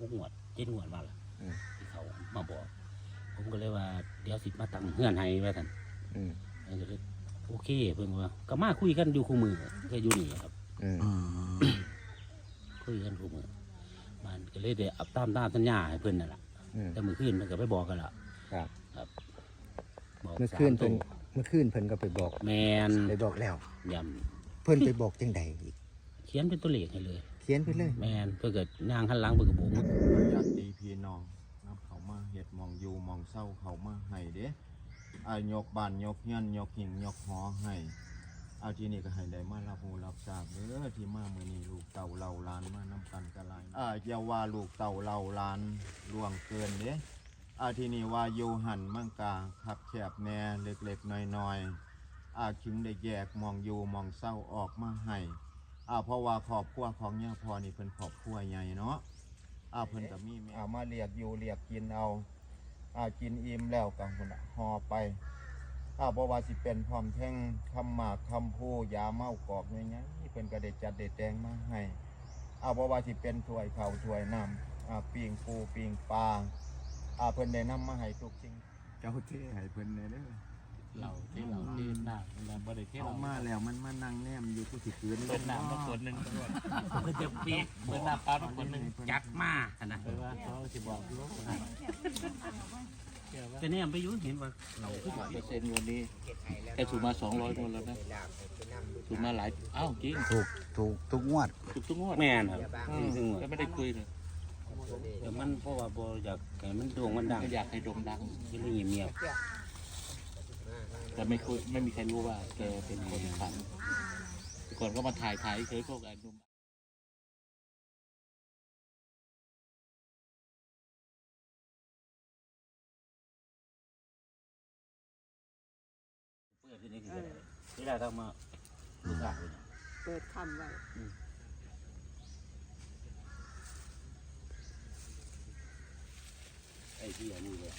หกงวดเจ็ดงวดมาละอืม ที่เขามาบอก ผมก็เลยว่าเดี๋ยวสิมาตั้งเฮือนให้ไว้ท่านอืมเพิ่นก็เลยโอเคเพิ่นว่าก็มาคุยกันอยู่คู่มือก็อยู่นี่ครับอืมอืมคุยกันคู่มือมันก็เลยได้อับตามตามสัญญาให้เพิ่นนั่นแหละอืมแต่มือคืนมันก็ไปบอกกันละครับ ครับบอกเมื่อคืนสาเพิ่นตัวเมื่อคืนเพิ่นก็ไปบอกแมนไปบอกแล้ว ยเพิ่นไปบอกจังใดอีกำเขียนเป็นตัวเลขให้เลยเขียนไปเลย แมนเพื่อเกิดนางหันหลังเพื่อกระโบกญาติพี่น้องนับเขามาเฮ็ดหมองอยู่หมองเศร้าเขามาให้เด้อายกบ้านยกเฮียนยกหิ่งยกหอให้เอาที่นี่ก็ให้ได้มารับหูรับทราบเด้อที่มามื้อนี้ลูกเต่าเหล่าหลานมานํกันกะหลายอ่าอย่าว่าลูกเต่าเหล่าหลานล่วงเกินเด้อาที่นี่ว่าอยู่หันมังกาขับแคบแหน่เล็กๆน้อยๆอาจึงได้แยกหมองอยู่หมองเศร้าออกมาให้ อ่าเพราะว่าครอบครัวของย่าพอนี่เป็นครอบครัวใหญ่เนาะอ่าเพิ่นก็มีแม่อ่ามาเรียกอยู่เรียกกินเอาอ่ากินอิ่มแล้วกังพุ่นน่ะห่อไปอ่าเพราะว่าสิเป็นพร้อมแท่งคำหมากคำพูยาเมากอกเนี่ยยังเพิ่นก็ได้จัดได้แต่งมาให้อ่าเพราะว่าสิเป็นถ้วยข้าวถ้วยน้ำอ่าปิ้งปูปิ้งปลาอ่าเพิ่นได้นำมาให้ทุกสิ่งเจ้าเท่ให้เพิ่นได้เด้อเราที่เราที่หน้าเรา บริเทศเอาเรามาแล้วมันมานั่งแนมอยู่กูสิคืนเปิดหน้ามาคนหนึ่งเพื่อจะปีกเปิดหน้าป้ามาคนหนึ่งจัดมาขนาดนั้นว่าเขาจะบอกลูกแต่เนี่ยไปอยุ่เห็นว่าเราคือว่าเปอร์เซ็นต์วันนี้แค่ถูกมาสองร้อยคนแล้วนะถูกมาหลายอ้าวจริงถูกถูกทุกงวดถูกทุกงวดแม่นครับอืมซึ่งแล้วไม่ได้คุยเลยแต่มันเพราะว่าบอยากให้มันโด่งมันดังก็อยากให้โด่งดังที่เรื่องเงียบ แต่ไม่คุยไม่มีใครรู้ว่าแกเป็นคนขังก่อนก็มาถ่ายถ่ายเคยพวกอันนุ่มเปิดที่นี่คืออะไรที่ได้ต้องมาลูกหลานเลยเปิดคำไว้ไอ้ที่อันนี้เลย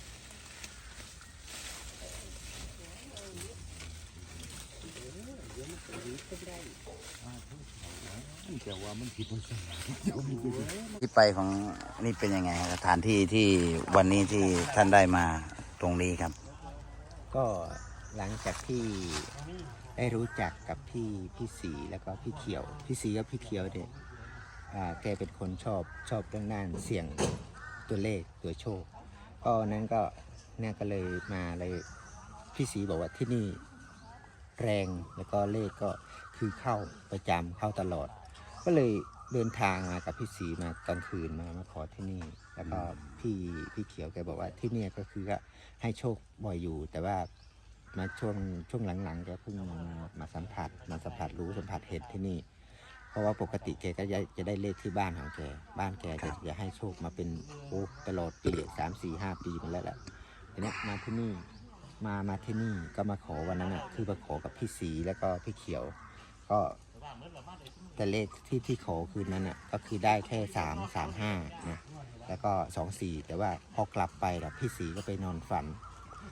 ที่ไปของนี่เป็นยังไงครับสถานที่ที่วันนี้ที่ท่านได้มาตรงนี้ครับ ก็หลังจากที่ได้รู้จักกับพี่พี่สีแล้วก็พี่เขียว พี่สีกับพี่เขียวเนี่ยอ่าแกเป็นคนชอบชอบเรื่องด้านเสี่ยงตัวเลขตัวโชค ก็นั้นก็เนี่ยก็เลยมาเลยพี่สีบอกว่าที่นี่ แรงแล้วก็เลขก็คือเข้าประจำเข้าตลอด ก็เลยเดินทางมากับพี่สีมากลางคืนมามาขอที่นี่ แล้วก็พี่พี่เขียวแกบอกว่าที่เนี่ยก็คือก็ให้โชคบ่อยอยู่ แต่ว่ามาช่วงช่วงหลังๆแกเพิ่งมามาสัมผัสมาสัมผัสรู้สัมผัสเห็นที่นี่ เพราะว่าปกติแกก็จะจะได้เลขที่บ้านของแกบ้านแกจะจะให้โชคมาเป็นโอ้ตลอดปีสามสี่ห้าปีมาแล้วแหละทีเนี้ยมาที่นี่ มามาที่นี่ก็มาขอวันนั้นอะคือมาขอกับพี่สีแล้วก็พี่เขียว ก็แต่เลขที่ที่ขอคืนนั้นอะก็คือได้แค่สามสามห้านะแล้วก็สองสี่แต่ว่าพอกลับไปแล้วพี่สีก็ไปนอนฝัน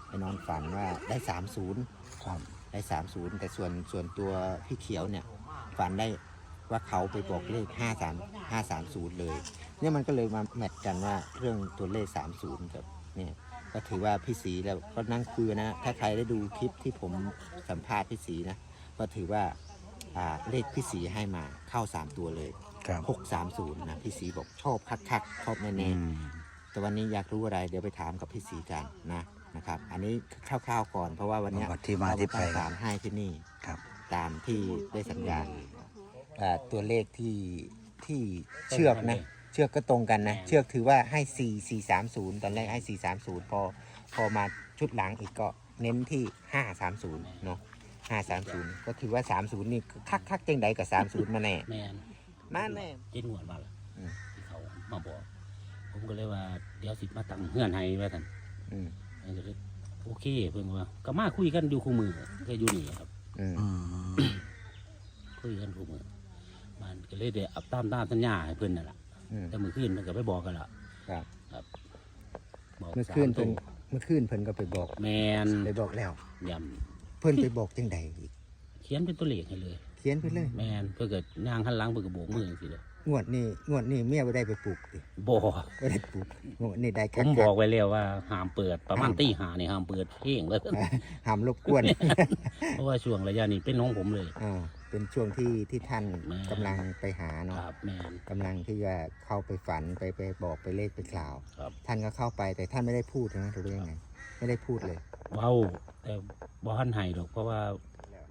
ไปนอนฝันว่าได้สามศูนย์ได้สามศูนย์แต่ส่วนส่วนตัวพี่เขียวเนี่ยฝันได้ว่าเขาไปบอกเลขห้าสามห้าสามศูนย์เลย เนี่ยมันก็เลยมาแมทกันว่าเรื่องตัวเลขสามศูนย์กับเนี่ย ก็ถือว่าพี่สีแล้วก็นั่งคุยนะ ถ้าใครได้ดูคลิปที่ผมสัมภาษณ์พี่สีนะ ก็ถือว่าอ่าเลขพี่สีให้มาเข้าสามตัวเลยครับหกสามศูนย์นะพี่สีบอกชอบคักๆชอบแน่อืมๆแต่วันนี้อยากรู้อะไรเดี๋ยวไปถามกับพี่สีกันนะนะครับ อันนี้คร่าวๆก่อนเพราะว่าวันเนี้ยที่มาที่ไปเรประสานให้ที่นี่ครับ ตามที่ได้สัญญาอ่าตัวเลขที่ที่เชือกนะ เชือกก็ตรงกันนะ เชือกถือว่าให้4 4 3 0ตอนแรกให้4 3 0พอพอมาชุดหลังอีกก็เน้นที่5 3 0เนาะ5 3 0ก็ถือว่า30นี่คักคักๆจังใดกับ30มาแน่แม่นมาแน่เจ็ดงวดมาละอืมที่เขามาบอก ผมก็เลยว่าเดี๋ยวสิมาตั้งเฮือนให้ไว้ท่านอืมเพิ่นก็เลยโอเคเพิ่นว่าก็มาคุยกันอยู่คู่มือก็อยู่นี่ครับอืมอืมคุยกันคู่มือมันก็เลยได้อับตามตามสัญญาให้เพิ่นนั่นแหละ อืม แต่มือคืนมันก็ไปบอกกันละครับ ครับบอกเมื่อคืนสาเพิ่นตัวเมื่อคืนเพิ่นก็ไปบอก แมนไปบอกแล้ว ยเพิ่นไปบอกจังใดอีกำเขียนเป็นตัวเลขให้เลย เขียนไปเลย แมนเพื่อเกิดนางหันหลังเพื่อกระโบกมือจังสิเลยงวดนี้งวดนี้เมียบ่ได้ไปปลูกติบ่บ่ได้ปลูกงวดนี้ได้ผคักมๆบอกไว้แล้วว่าห้ามเปิดประมาณตีหานี่ห้ามเปิดเพลงเลย ห้ามรบกวนเพราะว่าช่วงระยะนี้เป็นน้องผมเลย อ่า เป็นช่วงที่ที่ท่านแม่กำลังไปหาคเนาะรับแม่นกำลังที่จะเข้าไปฝันไปไปบอกไปเลขไปกล่าว ครับท่านก็เข้าไปแต่ท่านไม่ได้พูดนะหรือว่ายังไงไม่ได้พูดเลย เว้าแต่บ่ทันให้ดอกเพราะว่า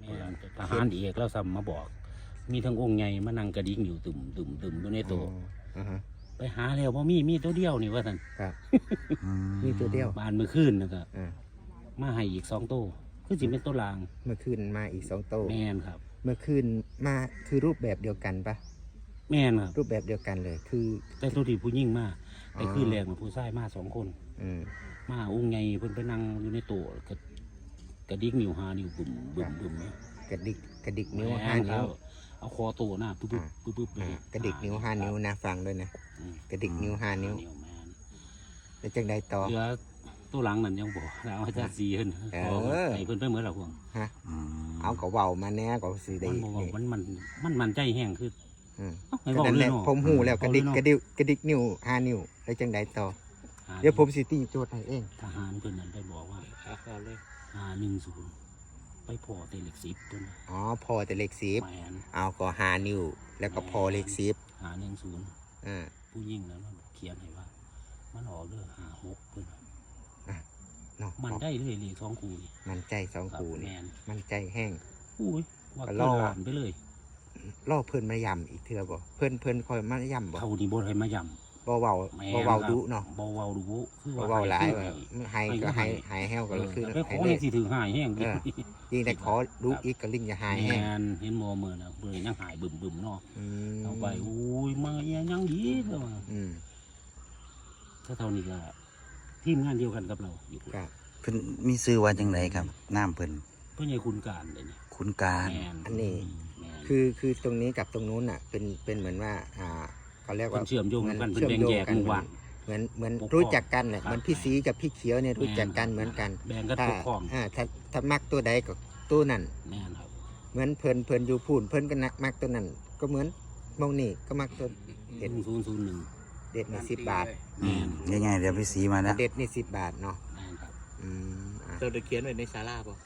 แม่นทหารเอกแล้วซ้ำมาบอก มีทั้งองค์ใหญ่มานั่งกระดิ่งอยู่ตึมตึมตึมอยู่ในตัวอ๋ออ่าฮะ ไปหาแล้วบ่มีมีตัวเดียวนี่ว่าซั่นครับอืมมีตัวเดียวบานมื้อคืนนะก็อ่ามาให้อีกสองตัวคือสิเป็นตัวลางเมื่อคืนมาอีกสองโตวแม่นครับ เมื่อคืนมาคือรูปแบบเดียวกันปะแม่นครับรูปแบบเดียวกันเลย คือ แต่ตัวที่ผู้หญิงมาแต่อ๋อคืนแรกมันผู้ชายมาสองคนอืมมาองค์ใหญ่เพิ่นไปนั่งอยู่ในตัวกระกระดิกนิ้วหานิ้วบุ่มบุ่มบุ่มเนี่ยกระดิกกระดิกนิ้วแม่ห้านิ้วเอาเอาคอตัวหน้าปึ๊บปึ๊บอ่าปึ๊บปึ๊บเลอ่ายกระดิกนิ้วห้านิ้วนะฟังด้วยนะอืมกระดิกนิ้วห้านิ้วแม่นแล้วจังใดต่อเหลือตัวหลังนั่นยังบอกแล้วอาจารย์สีเพิ่นเออบอกว่าไอ้เพิ่นไปเหมือนเราพวงฮะอืม เอาก็เว้ามาแน่ก็สิได้มันบอกว่ามันมันมันมันใจแห้งคืออืมเอ้าให้ก็บอกนั่นเลแหยละเนาะผมหูแล้วกระดิกเอากเลระยดิกกระดิกนิ้วห้านิ้วแล้วจังใดต่อเนาะเดี๋ยวผมสิตีโจทย์ให้เอง ทหารเพิ่นนั่นไปบอกว่าเอาเลยหาหนึ่งศูนย์ไปพอเตเหล็กสิบเพิ่นอ๋อพอแต่เลขสิบแมนเอาก็ห้านิ้ว แล้วก็พอเลขสิบหาหนึ่งศูนย์อ่าผู้ยิ่งแล้วมันเขียนให้ว่า มันออกเด้อหาหกเพิ่นว่า เนาะมันได้เลยเลขสองคูนี่มันใจสองครับคูแมนี่นมันใจแห้งอุ้ยว่าก็เกิล่อนล้านไปเลยล่อเพิ่นมายำอีกเทื่อบ่เพิ่นเพิ่นคอยมายำบ่เท่านี้บ่ให้มายบ่เว้าำแม่บ่เว้าครับดุเนาะบ่เว้าดุคือบ่ว่าเว้าหลายให้ว่าให้ให้ก็ให้ให้แห้วก็เออคือแต่ไปขให้อเลให้ขสิถือหายแห้งดิเออยิ่งแต่ขอดุอีกก็ลิ่งจะหายแมแห้งนเห็นหมอมือนะเบิ่งยังหายบึมๆเนาะอืมเอาไปอุ้ยมาอีหยังยังดีเด้อว่าอืมถ้าเท่านี้ก็ ทีมงานเดียวกันกับเราอยู่ก็เพิ่นมีซื้อว่าจังไดครับน้ำเพิ่นเพื่อนใหญ่คุณการเลยนี่คุณการแมนอันนี้ แมน คือคือตรงนี้กับตรงนู้นน่ะเป็นเป็นเหมือนว่าอ่าเขาเรียกเพิ่ว่านเชื่อมโยงกันหมืเพิ่นแบ่งแยกหมู่บ้านเหมือนเหมือนปกครองรู้จักกันแหละครับ เหมือนพี่สีกับพี่เขียวเนี่ยรู้จักกันเหมือนกันแบ่งกันถ้าปกครองอ่าถ้าถ้ามักตัวใดก็ตัวนั้น แม่นครับเหมือนเพิ่นเพิ่นอยู่พูนเพิ่นก็นักมักตัวนั้น ก็เหมือนมองนี่ก็มักตัวเด็ดศูนย์ศูนย์หนึ่ง เด็ดนี่สิบบาทแม่นยังไงเดี๋ยวพี่สีมาแล้วเด็ดนี่สิบบาทเนาะแม่นครับอืมอะเราได้เขียนไว้ในศาลาป่ะ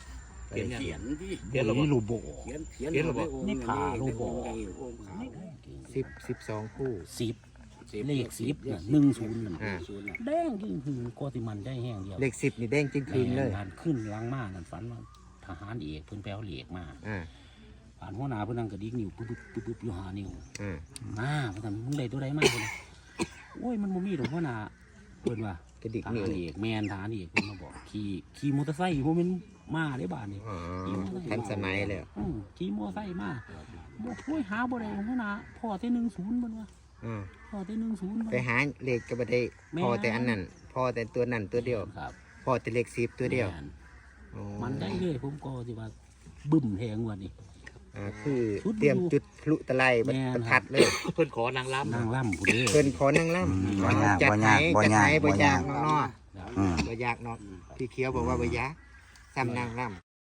เขียนยังเขียนที่เขียนระบบโอ้ลูโบเขียนเขียนระบบนี่ขาลูโบสิบสิบสองคู่สิบเลขสิบน่ะหนึ่งศูนย์หนึ่งอ่าแดงจริงคือก็ที่มันได้แห้งเดียวเลขสิบนี่แดงจริงคืนเลยแม่นขึ้นล้างมานั่นฝันว่าทหารเอกเพิ่นแปลวเหล็กมาอ่าผ่านหัวหน้าเพิ่นนั่งกระดิกนิ้วปุ๊บปุ๊บปุ๊บปุ๊บอยู่หานิ้วอ่ามาเพิ่นทำมึงได้ตัวใดมาเพิ่น โอ้ยมันบ่มีดอกหัวหน้าเพิ่นว่ากระดิกทนิ้วหารเอกแมนทหารเอกเพิ่นมาบอกขี่ขี่มอเตอร์ไซค์บ่แม่นมาได้บ้านนี่อ๋อทันสมัยเลยอืมขี่มอเตอร์ไซค์มาบอกโอ้ยหาบ่ได้หัวหน้าพ่อแต่10เพิ่นว่าอ่าพ่อแต่10ไปหาเลขก็บ่ได้แม่น พอแต่อันนั้นพอแต่ตัวนั้นตัวเดียวครับพอแต่เลขสิบตัวเดียวแม่น อ๋อมันได้เลยผมก็สิว่าบึ้มแทงว่านี่ อ่าคือชุดเตรียมดูจุดพลุตะไลแม่น ประทัดเลยเพิ่นขอนางรำนางล่ำผู้เด้อ เพิ่นขอนั่งล่ำเอาจัดไหนจัดไหนบ่ยากเนาะอืม บ่ยากเนาะพี่เขียวบอกว่าบ่ยากซ้ำนั่งล่ำ